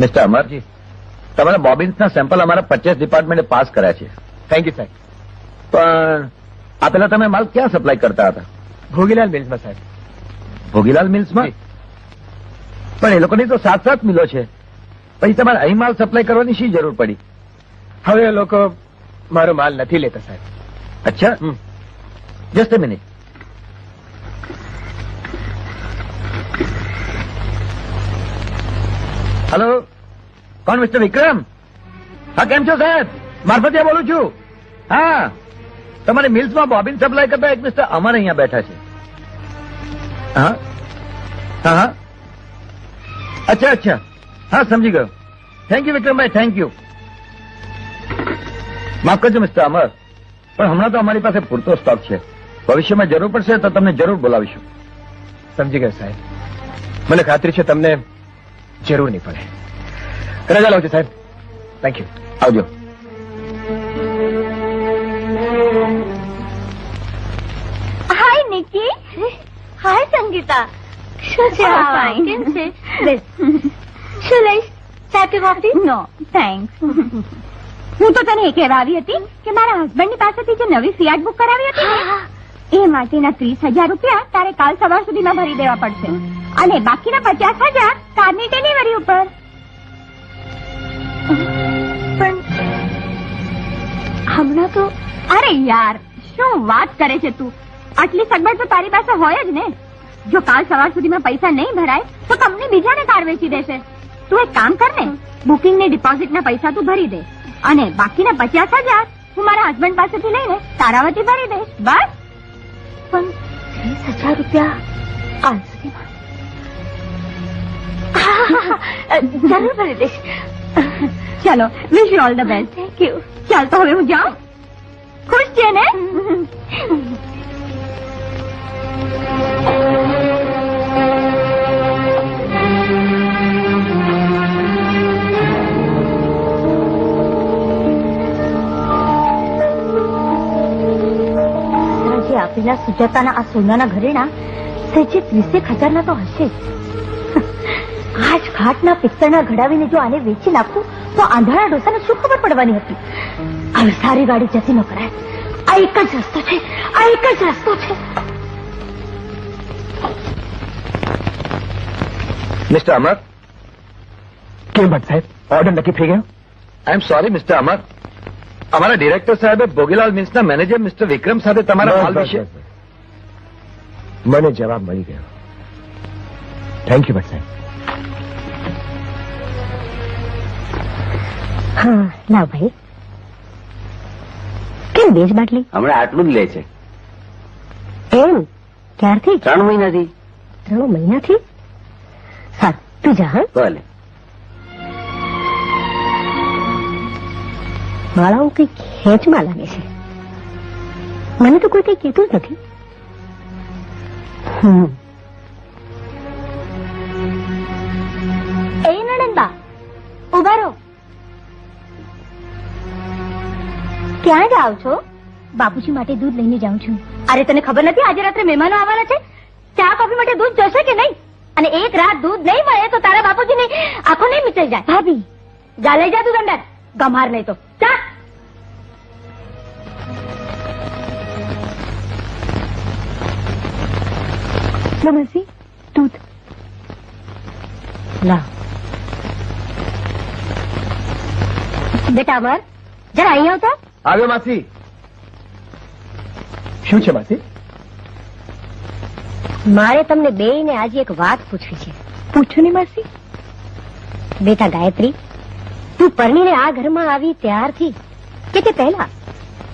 Mister અમર તમારા બોબિન્સના sample અમારા પચીસ ડિપાર્ટમેન્ટે પાસ કર્યા છે. થેન્ક યુ સાહેબ પણ આ પેલા તમે માલ ક્યાં સપ્લાય કરતા હતા? ભોગીલાલ મિલ્સમાં સાહેબ. ભોગીલાલ મિલ્સમાં. પણ એ લોકોની તો સાત સાત મિલો છે. પછી તમારે અહીં માલ સપ્લાય કરવાની શી જરૂર પડી? હવે એ લોકો મારો માલ નથી લેતા સાહેબ. અચ્છા. જસ્ટ મિનિટ હેલો કોણ મિસ્ટર વિક્રમ હા, કેમ છો સાહેબ? મારફતિયા બોલું છું. હા. તમારી મિલ્સમાં બોબિન સપ્લાય કરતા એક મિસ્ટર અમર અહીંયા બેઠા છે. હા. હા હા. અચ્છા અચ્છા. હા, સમજી ગયો. Thank you Vikrambhai thank you માફ કરજો મિસ્ટર અમર. પણ હમણાં તો અમારી પાસે પૂરતો સ્ટોક છે. ભવિષ્યમાં જરૂર પડશે તો તમને જરૂર બોલાવીશું. સમજી ગયો સાહેબ. મને ખાતરી છે તમને જરૂર નહીં પડે. રજા લઉં છું સાહેબ. થેન્ક યુ આવજો. હાય નિકી. હાય સંગીતા. શું છે આ ફાઇન કેમ છે? બેસ. શું લઈશ? ચા કે કોફી નો થેન્ક્સ હું તો તને એ કહેવા આવી હતી કે મારા હસબન્ડની પાસેથી જે નવી ફિયાટ બુક કરાવી હતી એ માટેના ત્રીસ હજાર રૂપિયા તારે કાલ સવાર સુધીમાં ભરી દેવા પડશે. અને બાકીના પચાસ હજાર કારની ડિલિવરી ઉપર. પણ હમણાં તો અરે યાર, શું વાત કરે છે તું? આટલી સગવડ તો તારી પાસે હોય જ ને. જો કાલ સવાર સુધીમાં પૈસા નહીં ભરાય, તો કંપની બીજાને કાર વેચી દેશે. તું એક કામ કર ને, બુકિંગની ડિપોઝિટના પૈસા તું ભરી દે. અને બાકીના પચાસ હજાર હું મારા હસબન્ડ પાસેથી લઈને તારા વતી ભરી દઈશ. બસ. પણ ત્રીસ હજાર રૂપિયા આજ સુધીમાં? જરૂર ભરી દઈશ. ચલો wish you all the best thank you ચાલ તો હવે હું જાઉં. ખુશ છે ને? જે સુજાતાના આ સોનાના ઘરેણા સેજે ત્રીસેક હજારના તો હશે જ. આજ ઘાટના પિત્તળના ઘડાવીને જો આને વેચી નાખું તો આંધળા ડોસાને શું ખબર પડવાની હતી આવી સારી ગાડી જતી ન કરાય આ એક જ રસ્તો છે આ એક જ રસ્તો છે મિસ્ટર અમર કેમ ભટ્ટ સાહેબ ઓર્ડર નક્કી થઈ ગયો આઈ એમ સોરી મિસ્ટર અમર અમારા ડિરેક્ટર સાહેબે ભોગીલાલ મિન્સના મેનેજર મિસ્ટર વિક્રમ સાથે તમારા માલ બસ, વિશે. મને જવાબ મળી ગયો થેન્ક યુ ભટ્ટ સાહેબ હા લાવ ભાઈ કેમ બેજ બાટલી હમણાં આટલું જ લે છે એમ ક્યારથી ત્રણ મહિનાથી ત્રણ મહિનાથી સારું તું જા હા ભલે માળાઓ કઈ ખેંચમાં લાગે છે મને તો કોઈ કઈ કહેતું જ નથી. એ નણંદબા ઊભા રહો ક્યાં જાઓ છો બાપુજી માટે દૂધ લઈને જાઉં છું અરે તને ખબર નથી આજે રાત્રે મહેમાનો આવવાના છે ચા કોફી માટે દૂધ જોશે કે નહીં અને એક રાત દૂધ નહીં મળે તો તારા બાપુજી આખો નહીં મિચાઈ જાય ભાભી જા લઈ જા તું ગંડા ગમાર નહીં તો ચા નમસી દૂધ લા બેટા અમર જરા અહીં આવતો આવ્યો માસી શું છે માસી મારે તમને બે ને આજે એક વાત પૂછવી છે. પૂછો ને માસી બેટા ગાયત્રી તું પરણીને આ ઘરમાં આવી ત્યારથી કે તે પહેલા?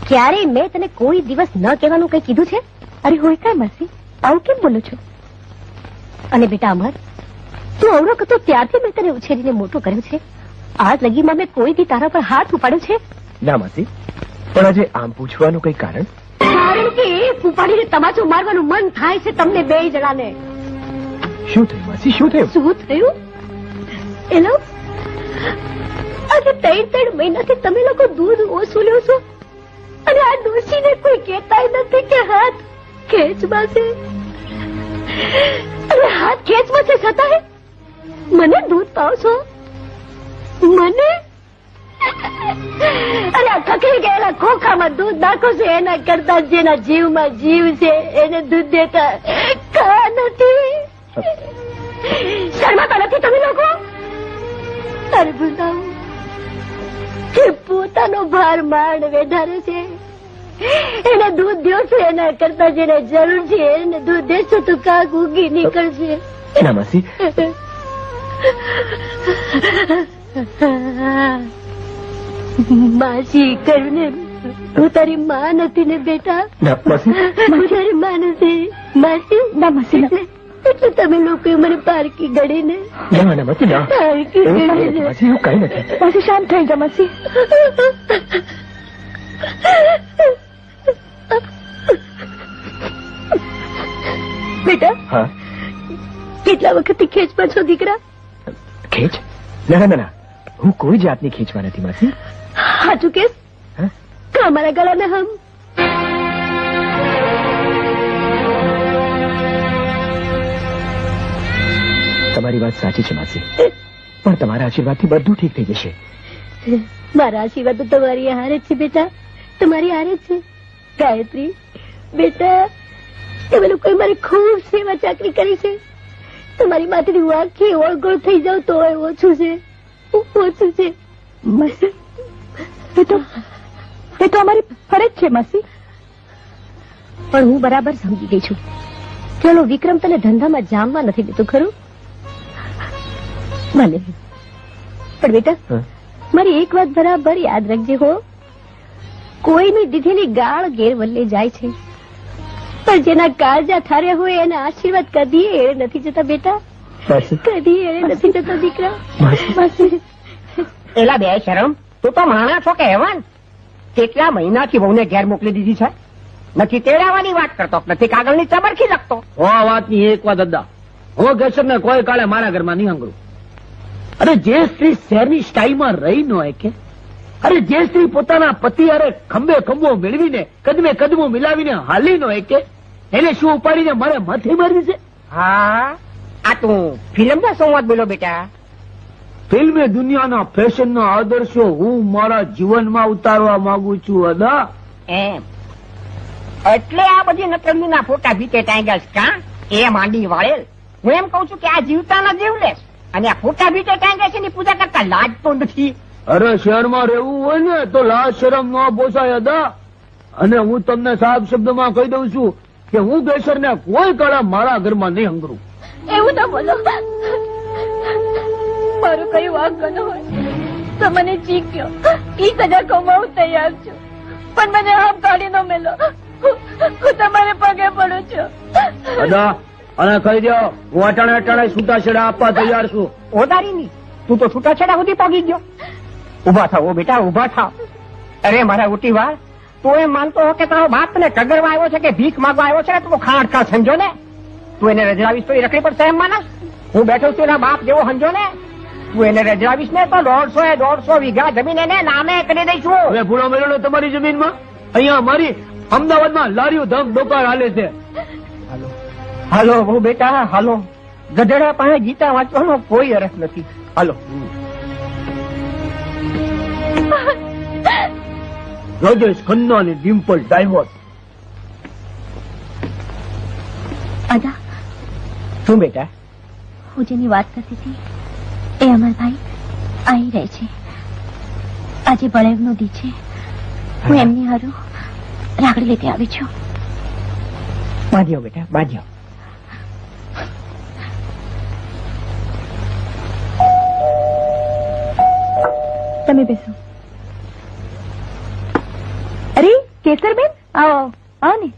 ક્યારેય મેં તને કોઈ દિવસ ન કહેવાનું કઈ કીધું છે? અરે હોય કાંઈ માસી આવું કેમ બોલો છો? અને બેટા અમર તું અવરો હતો ત્યારથી મેં તને ઉછેરીને મોટો કર્યો છે. આજ લગીમાં મેં કોઈ દી તારા પર હાથ ઉપાડ્યો છે? ના માસી પણ આજે આમ પૂછવાનું કઈ કારણ? કારણ કે ઉપાડીને તમાચો મારવાનું મન થાય છે તમને બે જણાને. શું થયું માસી શું થયું? શું થયું? એલો આજે ત્રણ ત્રણ મહિનાથી તમે લોકો દૂધ ઓછું લો છો. અને આ ડોશીને કોઈ કહેતાય નથી કે હાથ ખેંચ છે અને હાથ ખેંચમાં છે છતાંય મને દૂધ પાવ છો મને? અરે આ થકી ગયેલા ખોખામાં દૂધ નાખો છો, એના કરતા જેના જીવમાં જીવ છે, એને દૂધ દેતા કા નથી? શરમાતા નથી તમે લોકો? અરે બુધાઓ કે પોતાનો ભાર માંડ વધારે છે. એને દૂધ છો એના કરતા જેને જરૂર છે એને દૂધ દેશો તો કાક ઉગી નીકળશે. એના માસી. માસી ને હું તારી માં નથી ને બેટા? હું તારી માં નથી. માસી ના માસી એટલે તમે લોકો મને પારકી ગળીને ને ના માસી ના. પારકી ગળીને માસી શાંત થઈ જા માસી. બેટા? કેટલા વખતથી ખેંચમાં છો દીકરા? ખેંચ? ના ના ના. હું કોઈ જાતની ખેંચમાં નથી માસી હાજુ કે કામારા ગળાના હમ. તમારી વાત સાચી છે માસી. પણ તમારા આશીર્વાદથી બધું ઠીક થઈ જશે. મારા આશીર્વાદ તો તમારી હારે છે બેટા. તમારી હારે છે. ગાયત્રી બેટા તમે લોકોએ મારી ખૂબ સેવા ચાકરી કરી છે. તમારી માથેથી હું આખી ઓળગોળ થઈ જાઉં તો ઓછું છે. ઓછું છે. માસી એ તો એ તો અમારી ફરજ છે માસી. પણ હું બરાબર સમજી ગઈ છું. ચલો વિક્રમ તને ધંધામાં જામવા નથી દેતું ખરું? ભલે પણ બેટા મારી એક વાત બરાબર યાદ રાખજે હો. કોઈની દીધેલી ગાળ ગેરવલ્લે જાય છે. પણ જેના કાળજા ઠાર્યા હોય એના આશીર્વાદ કદી એળે નથી જતા બેટા. કદી એળે નથી જતા દીકરા. એલા બે શરમ તું તો માણા છો કે હેવાન? કેટલા મહિનાથી વહુને ઘેર મોકલી દીધી છે? નથી તેડાવાની વાત કરતો નથી કાગળની ચબરખી લખતો. હો આ વાતની એક વાત દાદા હું કેશર ને કોઈ કાળે મારા ઘરમાં નહીં હંગરું અરે જે સ્ત્રી શહેરની સ્ટાઈલમાં રહી ન હોય કે અરે જે સ્ત્રી પોતાના પતિ અરે ખંભે ખંભો મેળવીને કદમે કદમો મિલાવીને હાલી ન હોય કે એને શું ઉપાડીને મારે માથે મારી છે હા. આ તું ફિલ્મના સંવાદ બોલો બેટા. ફિલ્મે દુનિયાના ફેશનના આદર્શો હું મારા જીવનમાં ઉતારવા માંગુ છું અદા એમ. એટલે આ બધી નકલીના ફોટા ભીતે ટાઈગર્સ કા? એ માંડી વાળેલ. હું એમ કઉ છું કે આ જીવતા જીવતાના જીવલેસ અને આ ફોટા ભીતે ટાઈગર્સ એની પૂજા કરતા લાજ તો નથી. અરે શહેરમાં રહેવું હોય ને તો લાજ શરમ ન પોસાય અદા અને હું તમને સાફ શબ્દમાં કહી દઉં છું કે હું કેસર ને કોઈ કાળા મારા ઘરમાં નહીં હંગરું. એવું ના બોલો. મારું કયું વાંક ન હોય. તો મને ચીક્યો ઈ સજા કમાવું તૈયાર છું. પણ મને આમ કાઢી ન મેલો. હું તમારે પગે પડું છું. અદા અને કહી દો હું અટાણે અટાણે છૂટાછેડા આપવા તૈયાર છું. ઓદારીની તું તો છૂટાછેડા સુધી પહોંચી ગયો. ઊભા થાવ ઓ બેટા ઊભા થાવ. અરે મારા ઉટી વાર તું એમ માનતો હો કે તારો બાપ તને કગરવા આવ્યો છે કે ભીખ માગવા આવ્યો છે ને તું તો ખાણ ખા સમજો ને. તું એને રજરાવીશ તો એ રખડી પડશે એમ માનસ. હું બેઠો છું એના બાપ જેવો સમજો ને. તું એને રજરાવીશ ને તો દોઢસો એ દોઢસો વીઘા જમીન એને નામે કરી દઈશું. હવે ભૂલો મેળો તમારી જમીનમાં? અહીંયા અમારી અમદાવાદમાં લારીઓ ધમ ડોકાર હાલે છે. હાલો. હું બેટા હાલો. ગધેડા પાસે ગીતા વાંચવાનો કોઈ અરસ નથી. હાલો. રાજેશ ખન્ના અને ડિમ્પલ ડાયવોર્સ. અદા. શું બેટા? હું જેની વાત કરતી હતી એ અમરભાઈ અહીં રહે છે. આજે બળેવનો દી છે. હું એમની હારું રાગડી લેતી આવી છું. બાંધ્યો બેટા બાંધ્યો. તમે બેસો. કેસરબેન? આવો આવો ને.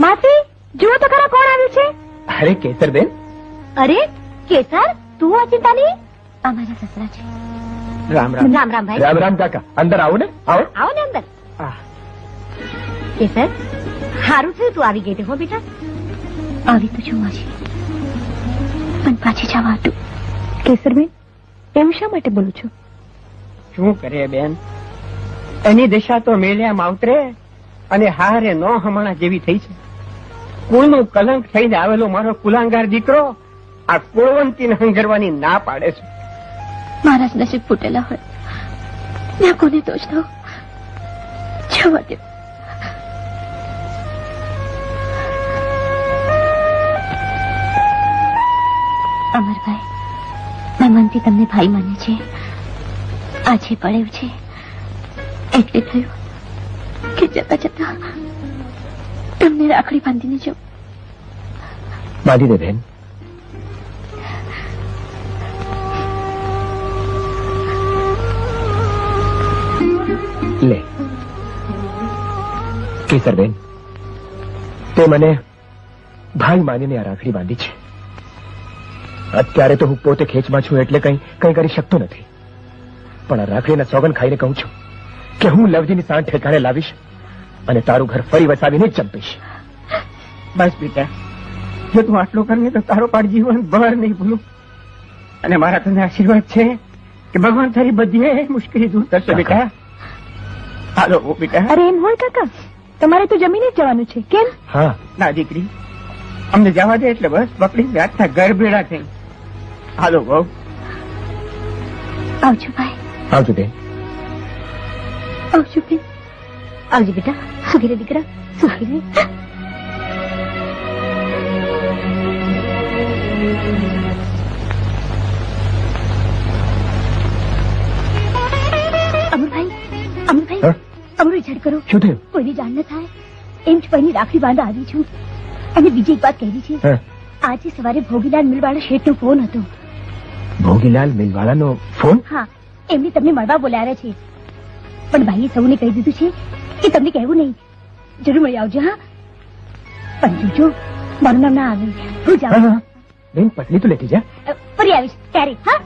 માસી જુઓ તો ખરા કોણ આવ્યું છે? અરે કેસરબેન? અરે કેસર તું આ ચિંતા નહીં અમારા સસરા છે. રામ રામ. રામ રામ ભાઈ. રામ રામ કાકા. અંદર આવો ને. આવો. આવો ને અંદર. કેસર સારું થયું તું આવી ગઈ હો બેટા. આવી તો છું માસી. પણ પાછી જવા હતું કેસરબેન એવું શા માટે બોલું છું? શું કરે બેન? એની દિશા તો મેળ્યા માવતરે. અને હારે નો હમણાં જેવી થઈ છે. કુળનું કલંક થઈને આવેલો મારો કુલાંગાર દીકરો આ કુળવંતીને હંગરવાની ના પાડે છે. મારા નસીબ ફૂટેલા હોય. મેં કોને દોષ અમરભાઈ મેં મનથી તમને ભાઈ માને છે. આજે પડ્યું છે. એટલે થયું. કે જતા જતા તમને રાખડી બાંધીને જાઉં. બાંધી દે બેન. લે. કેસર બેન, તે મને ભાઈ માનીને આ રાખડી બાંધી છે. અત્યારે તો હું પોતે ખેંચમાં છું એટલે કંઈ કંઈ કરી શકતો નથી. પણ આ રાખડીના સોગન ખાઈને કહું છું કે હું લવજીની સાંઠ ઠેકાણે લાવીશ અને તારું ઘર ફરી વસાવીને ચંપીશ. બસ બેટા જો તું આટલું કરે તો તારો પાડ જીવન ભર નહીં ભૂલું. અને મારા તને આશીર્વાદ છે કે ભગવાન તારી બધી મુશ્કેલી દૂર કરશે બેટા. હાલો ઓ બેટા. અરે એમ હોય કાકા. તમારે તો જમીને જ જવાનું છે કેમ? હા. ના દીકરી. અમને જવા દે એટલે બસ બકડી રાતના ઘર ભેળા થઈ. હાલો બહુ આવજો ભાઈ. આવજો બેન. આવજો બેન આવજો બેટા સુખી રે દીકરા સુખી રે અમરભાઈ અમરભાઈ? અમર કરો શું થયું કોઈની જાણ ન થાય એમ જ કોઈની રાખડી બાંધા આવી છું અને બીજી એક વાત કહેવી છે આજે સવારે ભોગીલાલ મિલવાળા શેઠનો ફોન હતો ભોગીલાલ મિલવાળાનો ફોન હા એમને તમને મળવા બોલાવ્યા છે પણ ભાઈએ સૌને કહી દીધું છે કે તમને કહેવું નહીં. જરૂર મળી આવજો હા? પણ જોજો મારું નામ ના આવે. હું જાઉં. હા બેન પટલી તો લેતી જા. ફરી આવીશ ત્યારે હા?